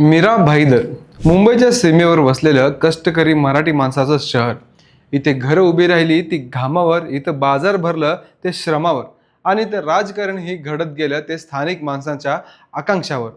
मीरा भाईदर मुंबईच्या सीमेवर वसलेलं कष्टकरी मराठी माणसाचं शहर. इथे घरं उभी राहिली ती घामावर इथं बाजार भरलं ते श्रमावर. आणि इथं राजकारण ही घडत गेलं ते स्थानिक माणसांच्या आकांक्षावर.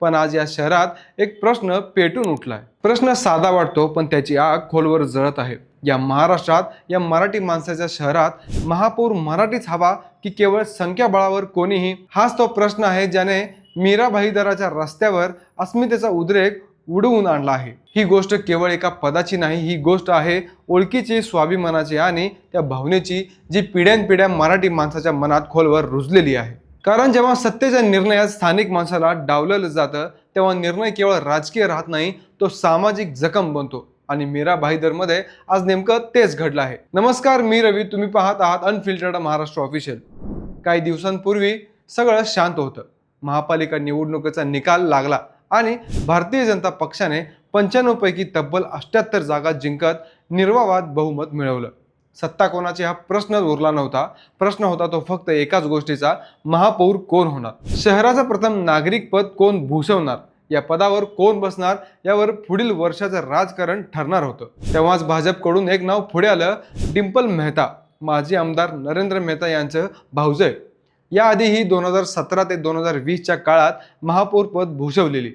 पण आज या शहरात एक प्रश्न पेटून उठलाय. प्रश्न साधा वाटतो पण त्याची आग खोलवर जळत आहे. या महाराष्ट्रात या मराठी माणसाच्या शहरात महापौर मराठीच हवा की केवळ संख्याबळावर कोणीही? हाच तो प्रश्न आहे ज्याने मीरा भाईदाराच्या रस्त्यावर अस्मितेचा उद्रेक उडवून आणला आहे. ही गोष्ट केवळ एका पदाची नाही ही गोष्ट आहे ओळखीची स्वाभिमानाची आणि त्या भावनेची जी पिढ्यानपिढ्या मराठी माणसाच्या मनात खोलवर रुजलेली आहे. कारण जेव्हा सत्तेच्या निर्णयात स्थानिक माणसाला डावललं जातं तेव्हा निर्णय केवळ राजकीय राहत नाही तो सामाजिक जखम बनतो. आणि मीरा भाईदरमध्ये आज नेमकं तेच घडलं आहे. नमस्कार मी रवी. तुम्ही पाहत आहात अनफिल्टर्ड महाराष्ट्र ऑफिशियल काही दिवसांपूर्वी सगळं शांत होतं. महापालिका निवडणुकीचा निकाल लागला आणि भारतीय जनता पक्षाने पंच्याण्णवपैकी तब्बल अष्ट्याहत्तर जागा जिंकत निर्वावाद बहुमत मिळवलं. सत्ता कोणाचे हा प्रश्नच उरला नव्हता. प्रश्न होता तो फक्त एकाच गोष्टीचा महापौर कोण होणार? शहराचं प्रथम नागरिक पद कोण भूषवणार? या पदावर कोण बसणार? यावर पुढील वर्षाचं राजकारण ठरणार होतं. तेव्हाच भाजपकडून एक नाव पुढे आलं डिम्पल मेहता. माजी आमदार नरेंद्र मेहता यांचं भाऊजय. याआधीही दोन हजार सतरा ते दोन हजार वीसच्या काळात महापौरपद भूषवलेली.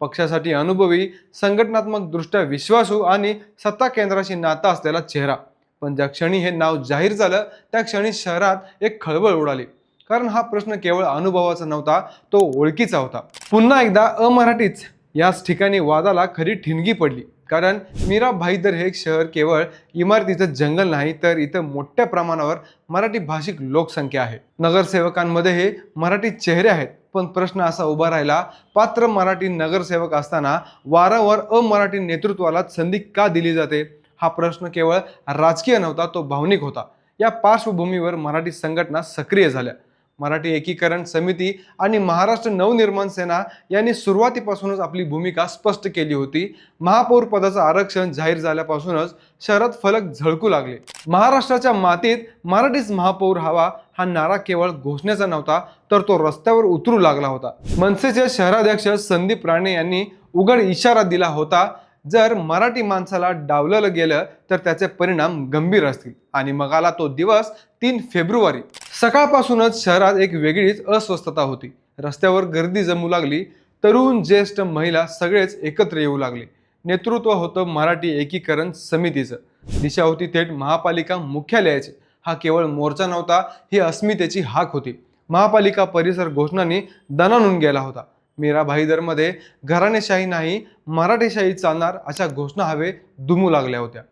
पक्षासाठी अनुभवी संघटनात्मकदृष्ट्या विश्वासू आणि सत्ता केंद्राशी नाता असलेला चेहरा. पण ज्या क्षणी हे नाव जाहीर झालं त्या क्षणी शहरात एक खळबळ उडाली. कारण हा प्रश्न केवळ अनुभवाचा नव्हता तो ओळखीचा होता. पुन्हा एकदा अमराठीच याच ठिकाणी वादाला खरी ठिणगी पडली. कारण मीरा भाईदर हे एक शहर केवळ इमारतीचं जंगल नाही तर इथं मोठ्या प्रमाणावर मराठी भाषिक लोकसंख्या आहे. नगरसेवकांमध्ये हे मराठी चेहरे आहेत पण प्रश्न असा उभा राहिला पात्र मराठी नगरसेवक असताना वारंवार अमराठी नेतृत्वाला संधी का दिली जाते? हा प्रश्न केवळ राजकीय नव्हता तो भावनिक होता. या पार्श्वभूमीवर मराठी संघटना सक्रिय झाल्या. मराठी एकीकरण समिती आणि महाराष्ट्र नवनिर्माण सेना यांनी सुरुवातीपासूनच आपली भूमिका स्पष्ट केली होती. महापौर पदाचं आरक्षण जाहीर झाल्यापासूनच शहरात फलक झळकू लागले. महाराष्ट्राच्या मातीत मराठीच महापौर हवा हा नारा केवळ घोषणेचा नव्हता तर तो रस्त्यावर उतरू लागला होता. मनसेचे शहराध्यक्ष संदीप राणे यांनी उघड इशारा दिला होता जर मराठी माणसाला डावललं गेलं तर त्याचे परिणाम गंभीर असतील. आणि मग आला तो दिवस तीन फेब्रुवारी. सकाळपासूनच शहरात एक वेगळीच अस्वस्थता होती. रस्त्यावर गर्दी जमू लागली. तरुण ज्येष्ठ महिला सगळेच एकत्र येऊ लागले. नेतृत्व होतं मराठी एकीकरण समितीचं. दिशा होती थेट महापालिका मुख्यालयाचे. हा केवळ मोर्चा नव्हता ही अस्मितेची हाक होती. महापालिका परिसर घोषणांनी दणानून गेला होता. मीरा भाईदरमध्ये घराणेशाही नाही मराठीशाही चालणार अशा घोषणा हवे दुमू लागल्या होत्या.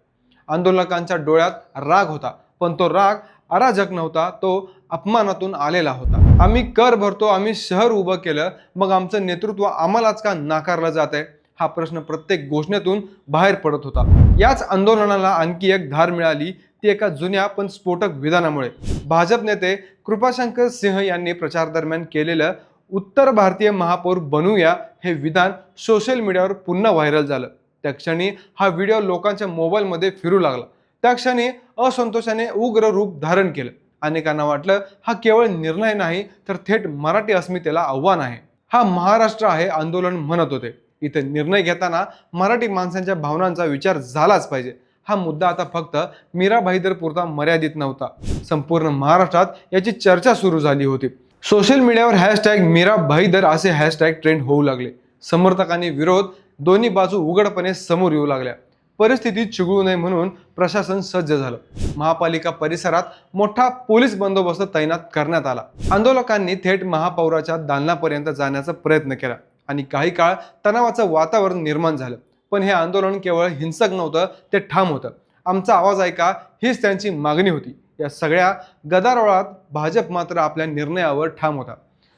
आंदोलकांच्या डोळ्यात राग होता पण तो राग अराजक नव्हता तो अपमानातून आलेला होता. आम्ही कर भरतो आम्ही शहर उभं केलं मग आमचं नेतृत्व आम्हालाच का नाकारलं जात आहे? हा प्रश्न प्रत्येक घोषणेतून बाहेर पडत होता. याच आंदोलनाला आणखी एक धार मिळाली ती एका जुन्या पण स्फोटक विधानामुळे. भाजप नेते कृपाशंकर सिंह यांनी प्रचार दरम्यान केलेलं उत्तर भारतीय महापौर बनूया हे विधान सोशल मीडियावर पुन्हा व्हायरल झालं. त्या क्षणी हा व्हिडिओ लोकांच्या मोबाईलमध्ये फिरू लागला. त्या क्षणी असंतोषाने उग्र रूप धारण केलं. अनेकांना वाटलं हा केवळ निर्णय नाही तर थेट मराठी अस्मितेला आव्हान आहे. हा महाराष्ट्र आहे आंदोलन म्हणत होते. इथे निर्णय घेताना मराठी माणसांच्या भावनांचा विचार झालाच पाहिजे. हा मुद्दा आता फक्त मीरा भाईदर पुरता मर्यादित नव्हता. संपूर्ण महाराष्ट्रात याची चर्चा सुरू झाली होती. सोशल मीडियावर हॅशटॅग मीरा भाईदर असे हॅशटॅग ट्रेंड होऊ लागले. समर्थकांनी विरोध दोन्ही बाजू उघडपणे समोर येऊ लागल्या. परिस्थिती चिघळू नये म्हणून प्रशासन सज्ज झालं. महापालिका परिसरात मोठा पोलीस बंदोबस्त तैनात करण्यात आला. आंदोलकांनी थेट महापौराच्या दालनापर्यंत जाण्याचा प्रयत्न केला आणि काही काळ तणावाचं वातावरण निर्माण झालं. पण हे आंदोलन केवळ हिंसक नव्हतं ते ठाम होतं. आमचा आवाज ऐका हीच त्यांची मागणी होती. या सगळ्या गदारोळात भाजप मात्र आपल्या निर्णयावर ठाम होता.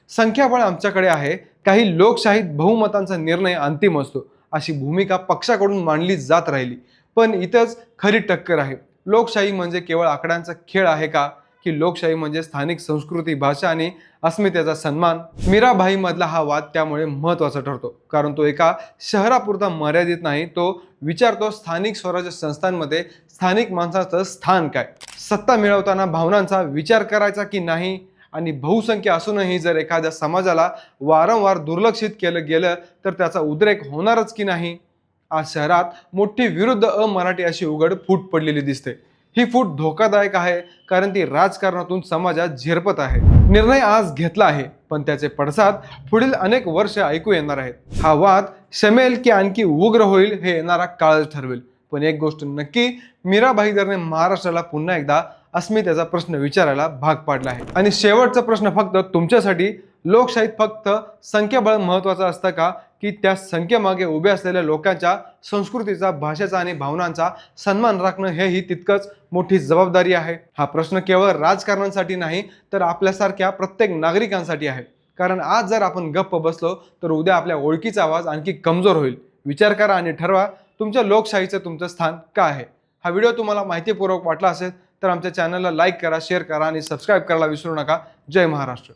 संख्याबळ आमच्याकडे आहे. काही लोकशाहीत बहुमतांचा निर्णय अंतिम असतो. अशी भूमिका पक्षाकडून मांडली जात राहिली. पण इथंच खरी टक्कर आहे. लोकशाही म्हणजे केवळ आकड्यांचा खेळ आहे का? की लोकशाही म्हणजे स्थानिक संस्कृती भाषा आणि अस्मितेचा सन्मान? मीराबाईमधला हा वाद त्यामुळे महत्त्वाचा ठरतो. कारण तो एका शहरापुरता मर्यादित नाही तो विचारतो स्थानिक स्वराज्य संस्थांमध्ये स्थानिक माणसाचं स्थान काय? सत्ता मिळवताना भावनांचा विचार करायचा की नाही? आणि बहुसंख्य असूनही जर एखाद्या समाजाला वारंवार दुर्लक्षित केलं गेलं तर त्याचा उद्रेक होणारच की नाही? आज शहरात मोठी विरुद्ध अमराठी अशी उघड फूट पडलेली दिसते. ही फूट धोकादायक आहे कारण ती राजकारणातून समाजात झिरपत आहे. निर्णय आज घेतला आहे पण त्याचे पडसाद पुढील अनेक वर्ष ऐकू येणार आहेत. हा वाद शमेल की आणखी उग्र होईल हे येणारा काळ ठरवेल. पण एक गोष्ट नक्की मीरा भाईदरने महाराष्ट्राला पुन्हा एकदा अस्मितेचा प्रश्न विचारायला भाग पाडला आहे. आणि शेवटचा प्रश्न फक्त तुमच्यासाठी लोकशाहीत फक्त संख्याबळ महत्वाचं असतं का? की त्या संख्येमागे उभे असलेल्या लोकांच्या संस्कृतीचा भाषेचा आणि भावनांचा सन्मान राखणं हेही तितकंच मोठी जबाबदारी आहे. हा प्रश्न केवळ राजकारणांसाठी नाही तर आपल्यासारख्या प्रत्येक नागरिकांसाठी आहे. कारण आज जर आपण गप्प बसलो तर उद्या आपल्या ओळखीचा आवाज आणखी कमजोर होईल. विचार करा आणि ठरवा तुमच्या लोकशाहीचं तुमचं स्थान का आहे? हा व्हिडिओ तुम्हाला माहितीपूर्वक वाटला असेल तर आमच्या चॅनलला लाईक करा शेअर करा आणि सबस्क्राईब करायला विसरू नका. जय महाराष्ट्र.